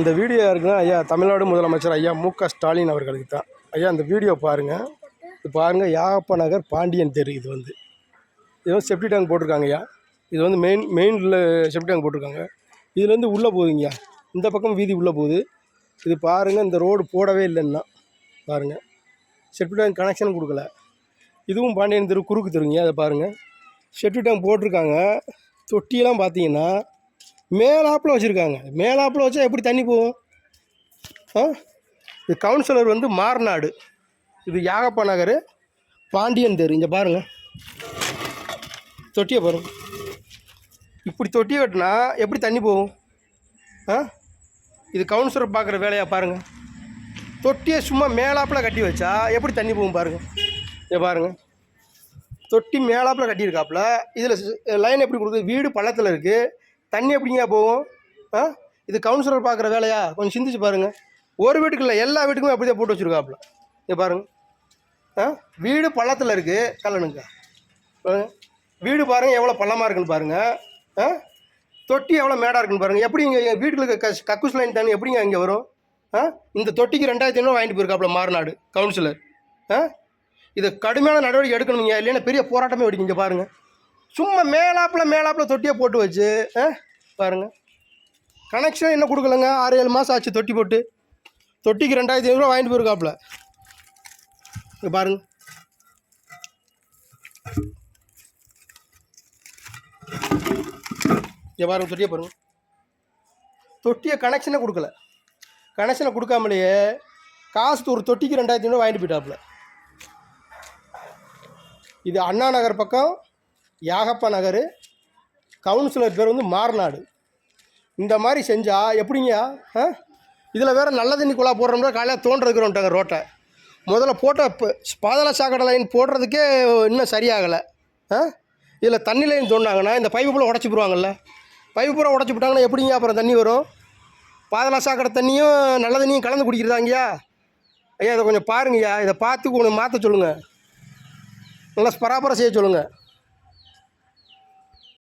இந்த வீடியோ யாருக்குன்னா ஐயா தமிழ்நாடு முதலமைச்சர் ஐயா மு க ஸ்டாலின் அவர்களுக்கு தான். ஐயா இந்த வீடியோ பாருங்கள் இது பாருங்கள் யாகப்ப நகர் பாண்டியன் தெரு இது வந்து. இது வந்து செப்டி டேங்க் போட்டிருக்காங்க ஐயா. இது வந்து மெயின் மெயினில் செப்டி டேங்க் போட்டிருக்காங்க. இதுலேருந்து உள்ளே போகுதுங்கய்யா இந்த பக்கம் வீதி உள்ளே போகுது. இது பாருங்கள் இந்த ரோடு போடவே இல்லைன்னா. பாருங்கள் செப்டி டேங்க் கனெக்ஷன் கொடுக்கல. இதுவும் பாண்டியன் தெரு குறுக்கு தெருங்க அதை பாருங்கள் செப்டி டேங்க் போட்டிருக்காங்க. தொட்டியெல்லாம் பார்த்தீங்கன்னா மேலாப்பில் வச்சுருக்காங்க. மேலாப்பில் வச்சா எப்படி தண்ணி போகும்? ஆ? இது கவுன்சிலர் வந்து மார்நாடு. இது யாகப்ப நகர் பாண்டியன் தெரு. இங்கே பாருங்கள் தொட்டியை பாருங்கள் இப்படி தொட்டி கட்டினா எப்படி தண்ணி போகும்? ஆ? இது கவுன்சிலர் பார்க்குற வேலையாக பாருங்கள் தொட்டியை சும்மா மேலாப்பில் கட்டி வச்சா எப்படி தண்ணி போகும் பாருங்கள் இங்கே பாருங்கள் தொட்டி மேலாப்பில் கட்டியிருக்காப்புல. இதில் லைன் எப்படி கொடுக்குது? வீடு பள்ளத்தில் இருக்குது தண்ணி எப்படிங்க போகும்? ஆ? இது கவுன்சிலர் பார்க்குற வேலையா? கொஞ்சம் சிந்திச்சு பாருங்கள் ஒரு வீட்டுக்கு இல்லை எல்லா வீட்டுக்குமே அப்படி தான் போட்டு வச்சுருக்காப்புல. இங்கே பாருங்கள் ஆ? வீடு பள்ளத்தில் இருக்குது கல்லணுங்க. பாருங்க. வீடு பாருங்கள் எவ்வளோ பள்ளமாக இருக்குன்னு பாருங்கள் ஆ? தொட்டி எவ்வளோ மேடாக இருக்குன்னு பாருங்கள் எப்படி இங்கே வீட்டுக்கு இருக்க கக்கூஸ் லைன் தண்ணி எப்படிங்க இங்கே வரும்? ஆ? இந்த தொட்டிக்கு ரெண்டாயிரத்தி ஐநூறு வாங்கிட்டு போயிருக்காப்புல மாறுநாடு கவுன்சிலர் ஆ? இதை கடுமையான நடவடிக்கை எடுக்கணுங்க. இல்லைன்னா பெரிய போராட்டமே வெடிக்குங்க பாருங்கள் சும்மா மேலாப்பில் மேலாப்பில் தொட்டியை போட்டு வச்சு ஆ பாருங்கள் கனெக்ஷன் என்ன கொடுக்கலங்க. ஆறு ஏழு மாதம் ஆச்சு தொட்டி போட்டு. தொட்டிக்கு ரெண்டாயிரத்தி ஐநூறுரூவா வாங்கிட்டு போயிருக்காப்புல. இங்கே பாருங்க. இங்கே பாருங்க தொட்டியை பாருங்க. தொட்டியை கனெக்ஷனே கொடுக்கல. கனெக்ஷனை கொடுக்காமலேயே காசு ஒரு தொட்டிக்கு ரெண்டாயிரத்தி ஐநூறு வாங்கிட்டு போயிட்டாப்புல. இது அண்ணா நகர் பக்கம் யாகப்பா நகர். கவுன்சிலர் பேர் வந்து மார்நாடு. இந்த மாதிரி செஞ்சால் எப்படிங்க? ஆ? இதில் வேறு நல்ல தண்ணி குழா போடுறோம்னா காலையில் தோன்றதுக்குறோம்ட்டாங்க ரோட்டை. முதல்ல போட்ட இப்போ பாதாள சாக்கடை லைன் போடுறதுக்கே இன்னும் சரியாகலை. ஆ? இதில் தண்ணி லைன் தோண்டினாங்கன்னா இந்த பைப்பு பூரா உடச்சி போடுவாங்கல்ல பைப்பு பூரா உடச்சி போட்டாங்கன்னா எப்படிங்க அப்புறம் தண்ணி வரும்? பாதாள சாக்கடை தண்ணியும் நல்ல தண்ணியும் கலந்து குடிக்கிறதாங்கய்யா ஐயா இதை கொஞ்சம் பாருங்கய்யா. இதை பார்த்து கொஞ்சம் மாற்ற சொல்லுங்கள் நல்லா பராபரம் செய்ய சொல்லுங்கள்